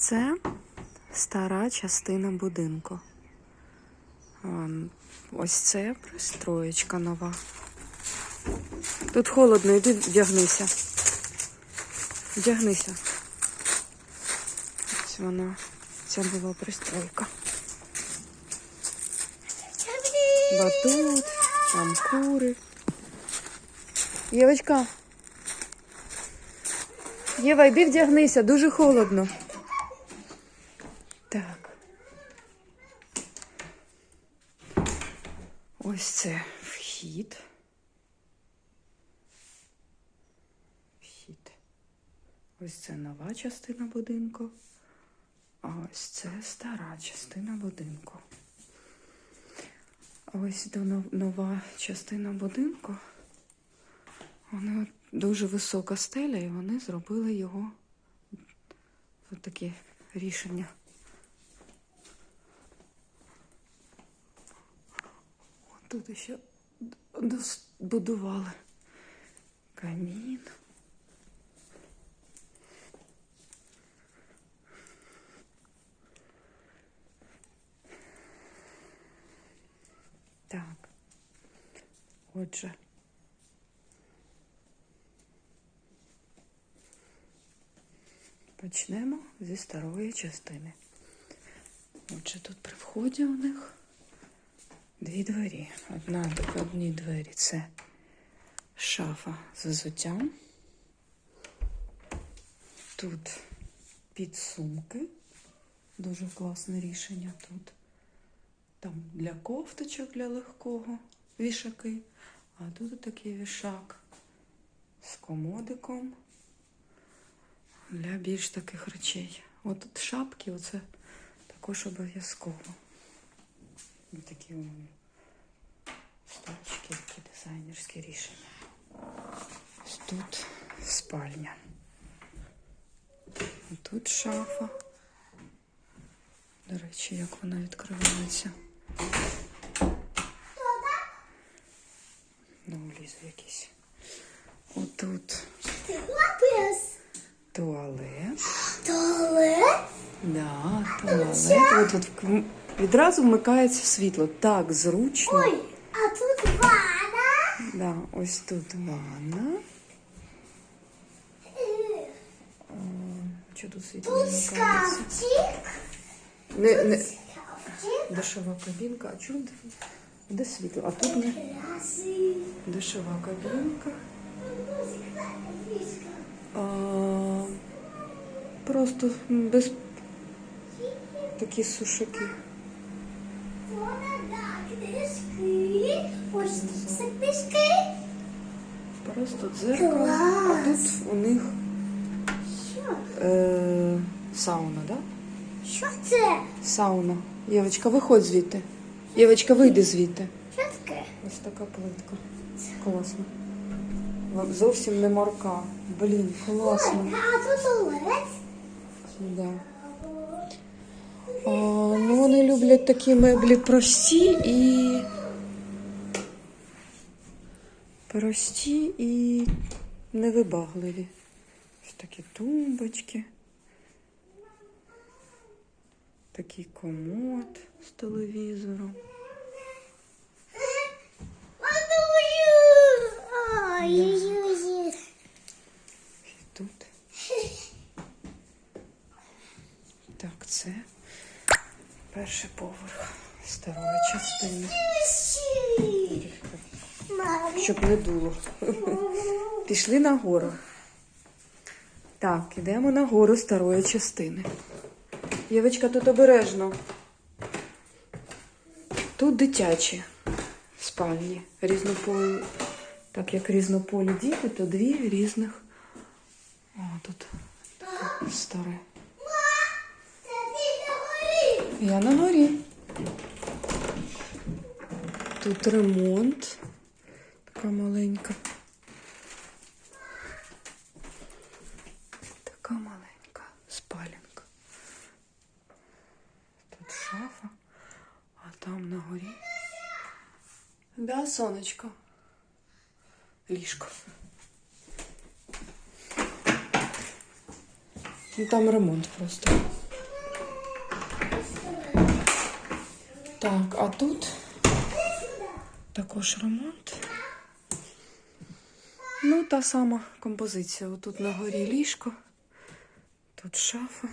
Це стара частина будинку. Ось це пристроєчка нова. Тут холодно, іди вдягнися. Вдягнися. Ось вона. Це була пристройка. Батут, там кури. Євочка. Єва, йди вдягнися, дуже холодно. Так. Ось це вхід. Вхід. Ось це нова частина будинку. А ось це стара частина будинку. Ось до нова частина будинку. Вона дуже висока стеля, і вони зробили його таке рішення. Тут ще будували камін. Так. Отже. Почнемо зі старої частини. Отже, тут при вході у них дві двері. Одна в одній двері це шафа з взуттям. Тут підсумки. Дуже класне рішення тут. Там для кофточок для легкого вішаки. А тут такий вішак з комодиком для більш таких речей. От тут шапки, оце також обов'язково. Ось Такі у столички, такі дизайнерські рішення. Ось тут спальня. Тут шафа. До речі, як вона відкривається. Ну, лізу якийсь. Отут туалет. Туалет. Да, туалет. От, вк- відразу вмикається світло. Так, зручно. Ой, а тут ванна. Да, ось тут ванна. Що тут світло Тут шкафчик. Не, не, дешева кабінка. А чому де, де світло? А тут не дешева кабінка. А, просто без такі сушаки. Ось книжки. Просто дзеркало. А тут у них Що? е, сауна, да? Що це? Сауна. Євочка, виходь звідти. Євочка, вийди звідти. Що таке? Ось така плитка. Класно. Зовсім не морка. Блін, класно. А тут туалет. Да. А, ну, вони люблять такі меблі прості і. Прості і невибагливі. Ось такі тумбочки. Такий комод з телевізором. І тут. Так, це перший поверх старої частини. Щоб не дуло. Пішли нагору. Так, ідемо на гору старої частини. Євочка, тут обережно. Тут дитячі спальні. Різнополі. Так як різнополі діти, то дві різних. О, тут старе. На. Я на горі. Тут ремонт промаленька. Така маленька спалінка, Тут шафа, а там на горі. Да, сонечко. Ліжко. Ну Там ремонт просто. Так, а тут також ремонт. Ну, та сама композиція. Отут на горі ліжко, тут шафа,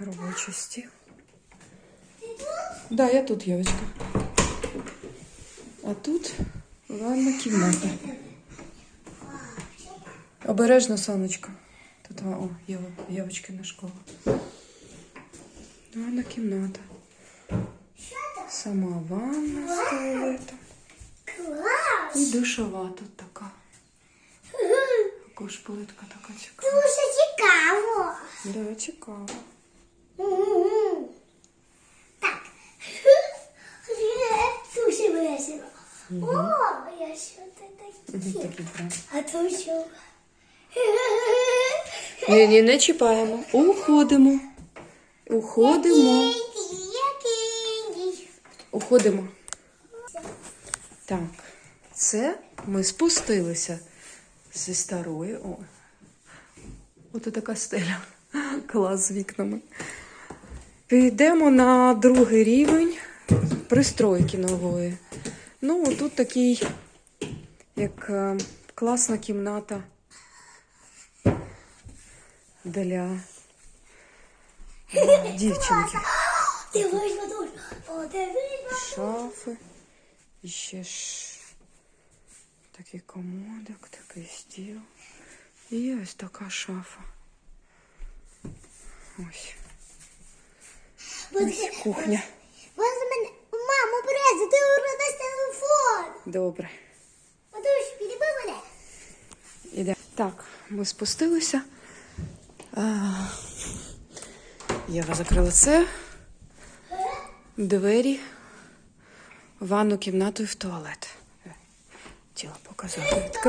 робочий стіл. Да, я тут, Євочка. А тут ванна кімната. Обережно, сонечко. Тут о, Єва, Євочкина школа. Ванна кімната. Сама ванна! І душова тут така. Також плитка така цікава. Дуже цікаво. Да, цікаво. Так. Дуже весело. О, я що Мгм. Такі. А то що? Ні, ні, не чіпаємо. Уходимо. Уходимо. Уходимо. Так, це ми спустилися зі старої. О, от така стеля. Клас з вікнами. Підемо на другий рівень пристройки нової. Ну, тут такий, як е, класна кімната для е, дівчинки. Шафи. І ще ж такий комодик, такий стіл. І ось така шафа. Ось. Ось кухня. Мене... Мамо, Бреза, ти уродаєш телефон. Добре. Подуш, підійми мене. Іде. Так, ми спустилися. А, Єва закрила це. Двері, ванну кімнату і в туалет. Тіло показати.